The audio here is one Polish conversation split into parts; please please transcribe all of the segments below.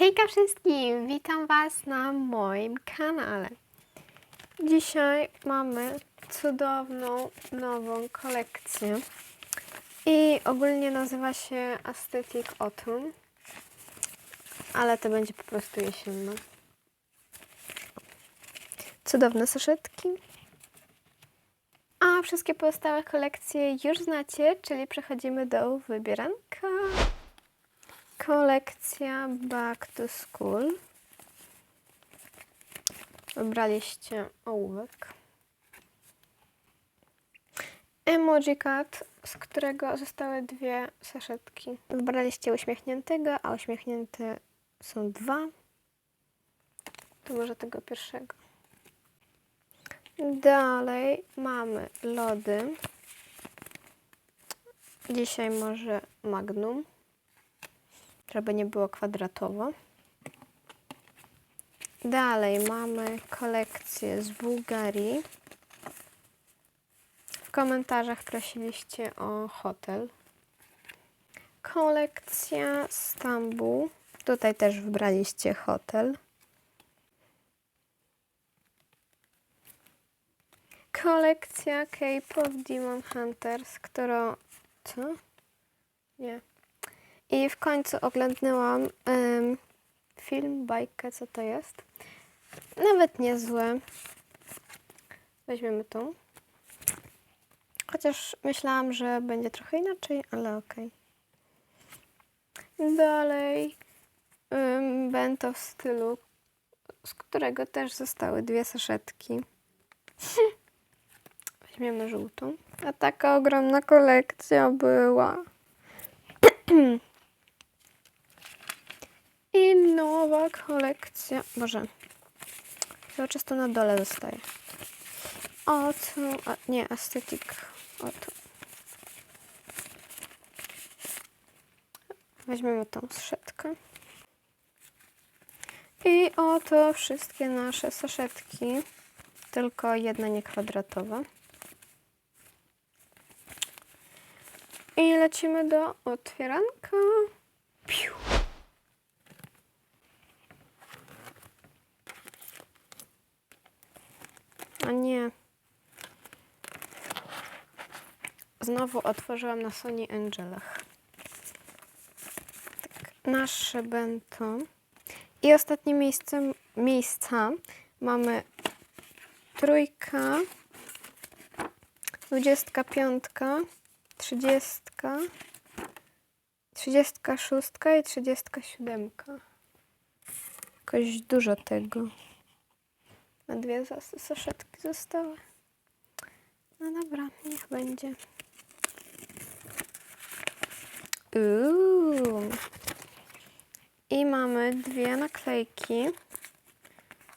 Hejka wszystkim! Witam Was na moim kanale. Dzisiaj mamy cudowną, nową kolekcję. I ogólnie nazywa się Aesthetic Autumn. Ale to będzie po prostu jesienna. Cudowne saszetki. A wszystkie pozostałe kolekcje już znacie, czyli przechodzimy do wybieranka. Kolekcja Back to School. Wybraliście ołówek. Emoji Cat, z którego zostały dwie saszetki. Wybraliście uśmiechniętego, a uśmiechnięte są dwa. To może tego pierwszego. Dalej mamy lody. Dzisiaj może Magnum żeby nie było kwadratowo. Dalej mamy kolekcję z Bułgarii. W komentarzach prosiliście o hotel. Kolekcja Stambuł. Tutaj też wybraliście hotel. Kolekcja Cape of Demon Hunters, którą... Co? Nie. I w końcu oglądnęłam film, bajkę, co to jest. Nawet niezłe. Weźmiemy tą. Chociaż myślałam, że będzie trochę inaczej, ale okej. Dalej um, bento w stylu, z którego też zostały dwie saszetki. Weźmiemy żółtą. A taka ogromna kolekcja była. I nowa kolekcja. Boże. Cały czas to na dole zostaje. Oto. A, nie, aesthetic. Oto. Weźmiemy tą saszetkę. I oto wszystkie nasze saszetki. Tylko jedna niekwadratowa. I lecimy do otwieranka. Piu. Nie. Znowu otworzyłam na Sony Angelach. Tak, nasze bento. I ostatnie miejsce, miejsca mamy trójka, dwudziestka piątka, trzydziestka, trzydziestka szóstka i trzydziestka siódemka. Jakoś dużo tego. A dwie saszetki zostały. No dobra, niech będzie. Uuu. I mamy dwie naklejki.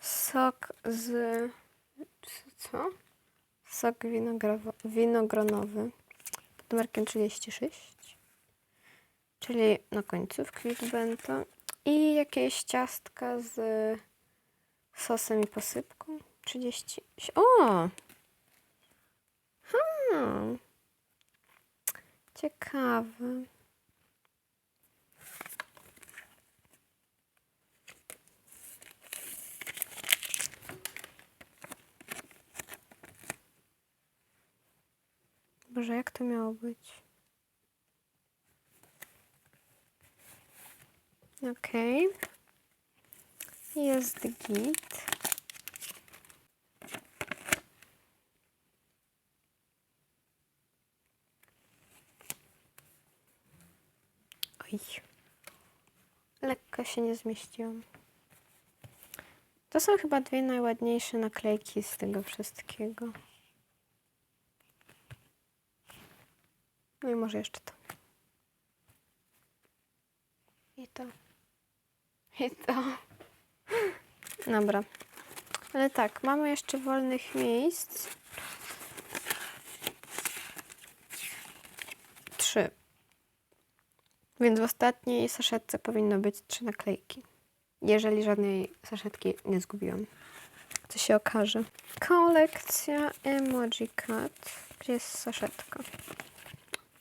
Sok z... Co? Sok winogronowy pod numerkiem 36. Czyli na końcu w Quick Bento. I jakieś ciastka z sosem i posypką. 30. O! Hmm. Ciekawe. Boże, jak to miało być? Okej. Jest git. Oj. Lekko się nie zmieściłam. To są chyba dwie najładniejsze naklejki z tego wszystkiego. No i może jeszcze to. I to. I to. Dobra. Ale tak, mamy jeszcze wolnych miejsc. Trzy. Więc w ostatniej saszetce powinno być trzy naklejki. Jeżeli żadnej saszetki nie zgubiłam. Co się okaże. Kolekcja Emoji Cat. Gdzie jest saszetka?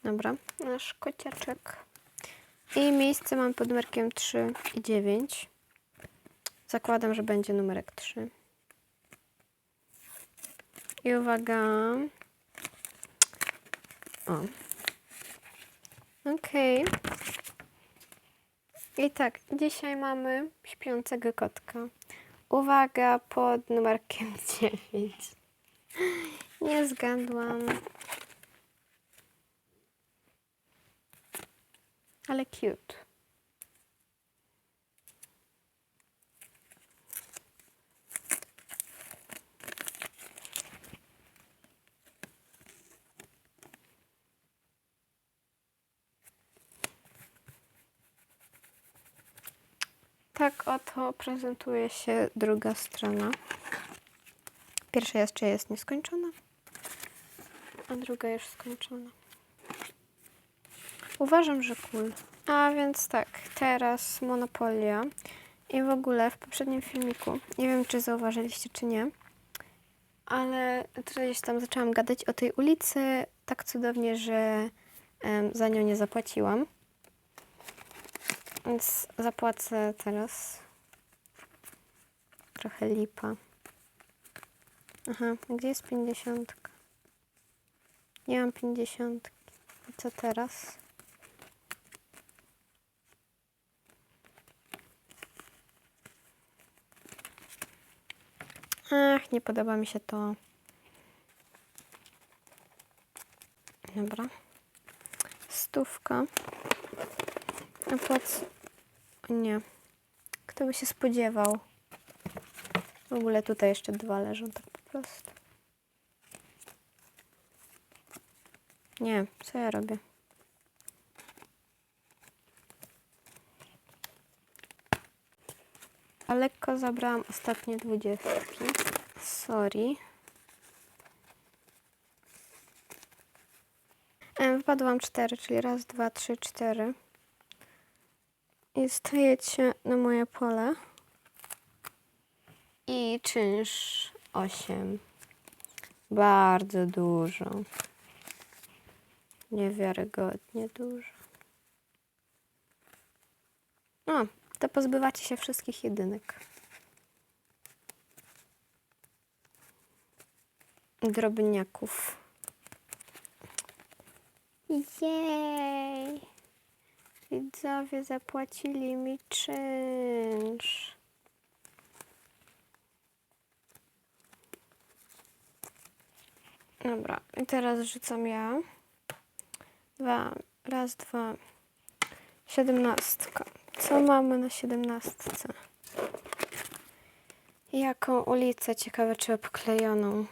Dobra, nasz kociaczek. I miejsce mam pod numerkiem 3 i 9. Zakładam, że będzie numerek 3. I uwaga. O. Okej. I tak, dzisiaj mamy śpiącego kotka. Uwaga, pod numerkiem 9. Nie zgadłam. Ale cute. Tak oto prezentuje się druga strona. Pierwsza jeszcze jest nieskończona, a druga już skończona. Uważam, że cool. A więc tak, teraz Monopolia. I w ogóle w poprzednim filmiku, nie wiem czy zauważyliście czy nie, ale gdzieś tam zaczęłam gadać o tej ulicy tak cudownie, że em, za nią nie zapłaciłam. Więc zapłacę teraz. Trochę lipa. Aha, gdzie jest 50? Nie mam 50. I co teraz? Ach, nie podoba mi się to. Dobra. Stówka. A płac... O nie. Kto by się spodziewał? W ogóle tutaj jeszcze dwa leżą tak po prostu. Nie, co ja robię? A lekko zabrałam ostatnie dwudziestki. Sorry. E, Wypadłam cztery, czyli raz, dwa, trzy, cztery. I stajecie na moje pole. I czynsz 8. Bardzo dużo. Niewiarygodnie dużo. O, to pozbywacie się wszystkich jedynek. Drobniaków. Jej! Widzowie zapłacili mi czynsz. Dobra, i teraz rzucam ja. Dwa, raz, dwa. Siedemnastka. Co mamy na siedemnastce? Jaką ulicę? Ciekawe, czy obklejoną.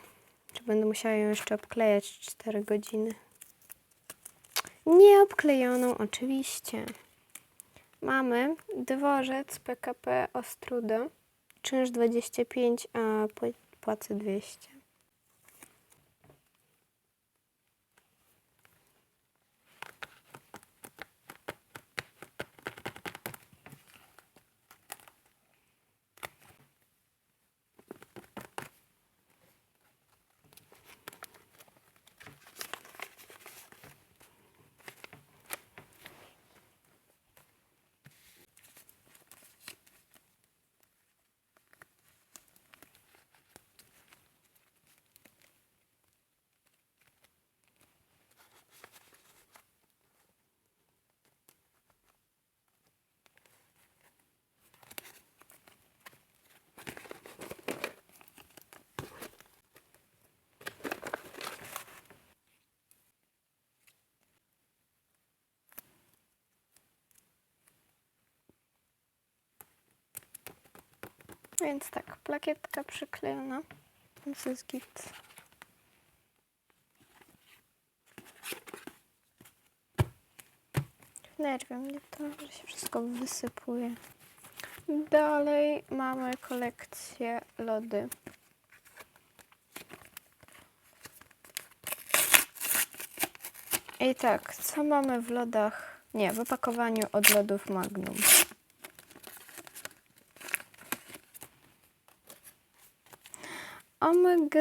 Czy będę musiała ją jeszcze obklejać 4 godziny? Nie obklejoną, oczywiście. Mamy dworzec PKP Ostruda. Czynsz 25, a pł- płacę 200. Więc tak, plakietka przyklejona. Więc jest git. Nerwia mnie to, że się wszystko wysypuje. Dalej mamy kolekcję lody. I tak, co mamy w lodach? Nie, w opakowaniu od lodów Magnum. OMG.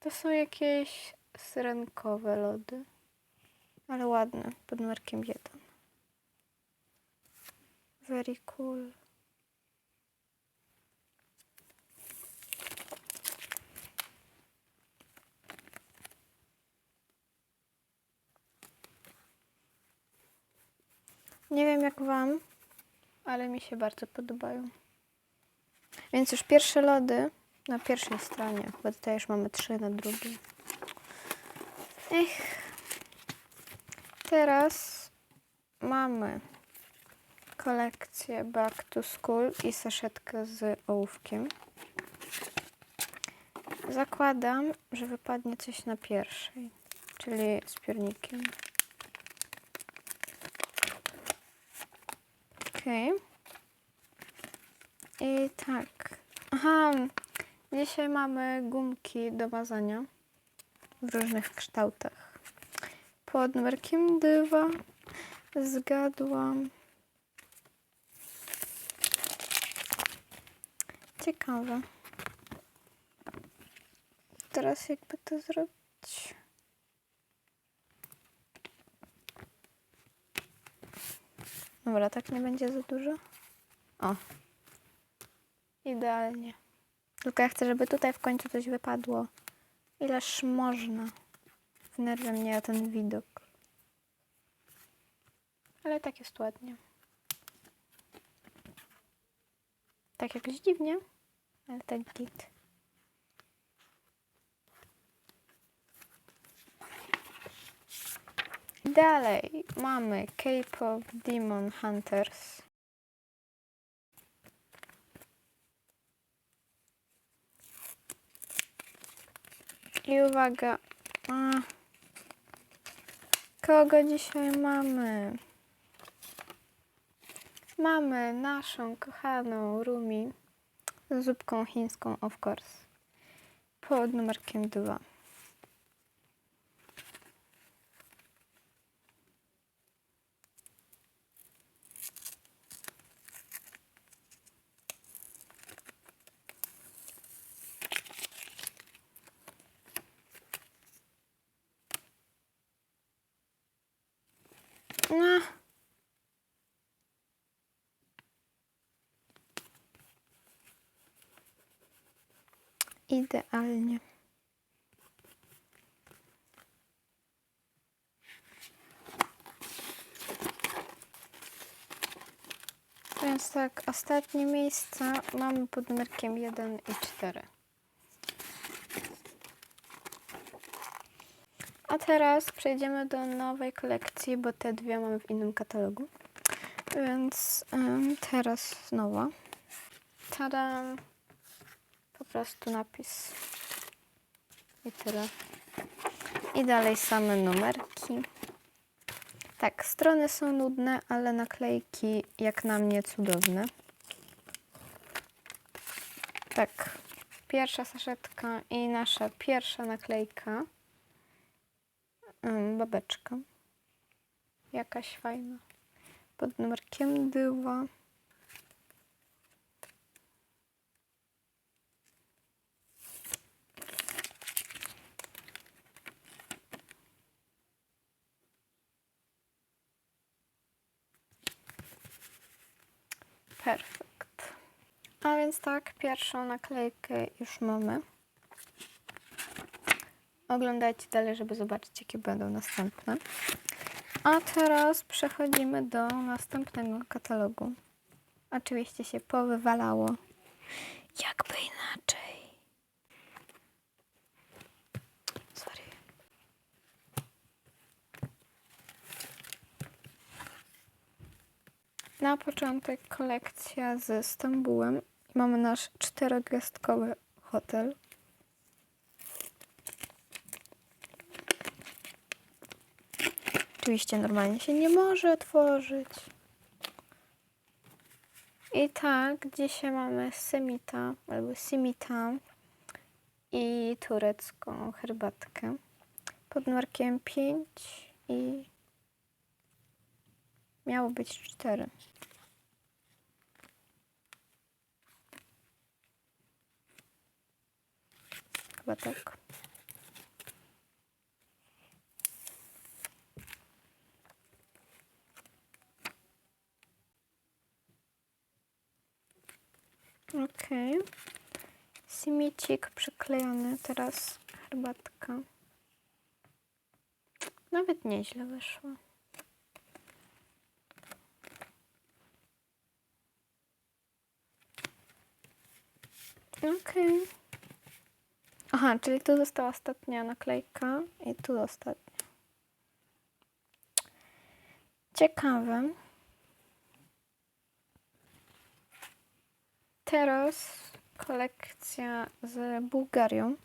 To są jakieś syrenkowe lody. Ale ładne, pod numerkiem 1. Very cool. Nie wiem jak Wam, ale mi się bardzo podobają. Więc już pierwsze lody na pierwszej stronie, bo tutaj już mamy trzy na drugiej. Ech. Teraz mamy kolekcję Back to School i saszetkę z ołówkiem. Zakładam, że wypadnie coś na pierwszej, czyli z piórnikiem. Okej. I tak. Aha, dzisiaj mamy gumki do mazania w różnych kształtach. Pod numerkiem 2 zgadłam. Ciekawe. Teraz jakby to zrobić. Dobra, tak nie będzie za dużo. O. Idealnie. Tylko ja chcę, żeby tutaj w końcu coś wypadło. Ileż można. Wnerwia mnie ten widok. Ale tak jest ładnie. Tak jakoś dziwnie, ale tak git. Dalej mamy K-pop Demon Hunters. I uwaga. Kogo dzisiaj mamy? Mamy naszą kochaną Rumi z zupką chińską, of course. Pod numerkiem 2. No. Idealnie. Więc tak, ostatnie miejsca mamy pod numerkiem 1 i 4. A teraz przejdziemy do nowej kolekcji, bo te dwie mamy w innym katalogu. Więc em, teraz nowa. Tada! Prostu napis. I tyle. I dalej same numerki. Tak, strony są nudne, ale naklejki jak na mnie cudowne. Tak, pierwsza saszetka i nasza pierwsza naklejka. Babeczka. Jakaś fajna. Pod numerkiem dyła. Perfekt. A więc tak, pierwszą naklejkę już mamy. Oglądajcie dalej, żeby zobaczyć, jakie będą następne. A teraz przechodzimy do następnego katalogu. Oczywiście się powywalało. Jakby inaczej. Sorry. Na początek kolekcja ze Stambułem. Mamy nasz czterogwiazdkowy hotel. Oczywiście normalnie się nie może otworzyć. I tak, dzisiaj mamy semita albo simita i turecką herbatkę pod numerkiem 5 i miało być 4. Chyba tak. Okej. Simicik przyklejony, teraz herbatka. Nawet nieźle wyszło. Okej. Aha, czyli tu została ostatnia naklejka i tu ostatnia. Ciekawe. Teraz kolekcja z Bułgarią.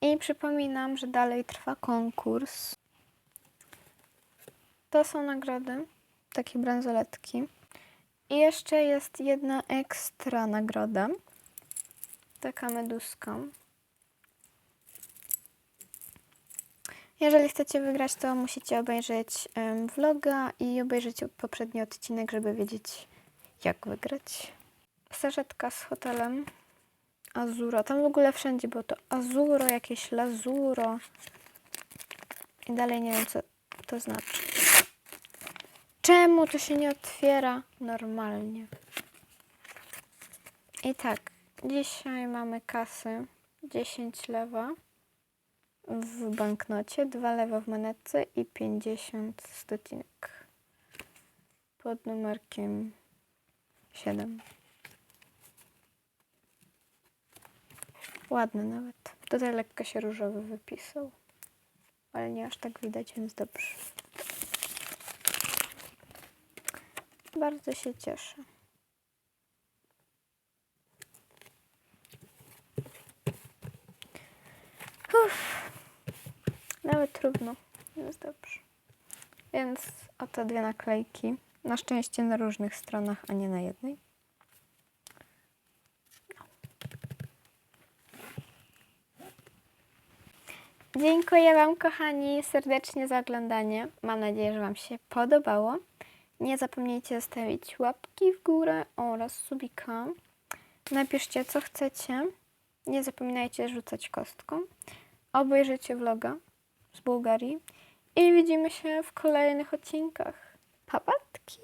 I przypominam, że dalej trwa konkurs. To są nagrody, takie bransoletki. I jeszcze jest jedna ekstra nagroda. Taka meduska. Jeżeli chcecie wygrać, to musicie obejrzeć vloga i obejrzeć poprzedni odcinek, żeby wiedzieć, jak wygrać. Sarzetka z hotelem. Azuro. Tam w ogóle wszędzie było to azuro, jakieś lazuro. I dalej nie wiem, co to znaczy. Czemu to się nie otwiera normalnie? I tak, dzisiaj mamy kasy 10 lewa w banknocie, 2 lewa w monetce i 50 stocinek pod numerkiem 7. Ładny nawet. Tutaj lekko się różowy wypisał, ale nie aż tak widać, więc dobrze. Bardzo się cieszę. Nawet trudno, jest dobrze. Więc oto dwie naklejki. Na szczęście na różnych stronach, a nie na jednej. Dziękuję Wam, kochani, serdecznie za oglądanie. Mam nadzieję, że Wam się podobało. Nie zapomnijcie zostawić łapki w górę oraz subika. Napiszcie, co chcecie. Nie zapominajcie rzucać kostką. Obejrzyjcie vloga z Bułgarii. I widzimy się w kolejnych odcinkach. Papatki!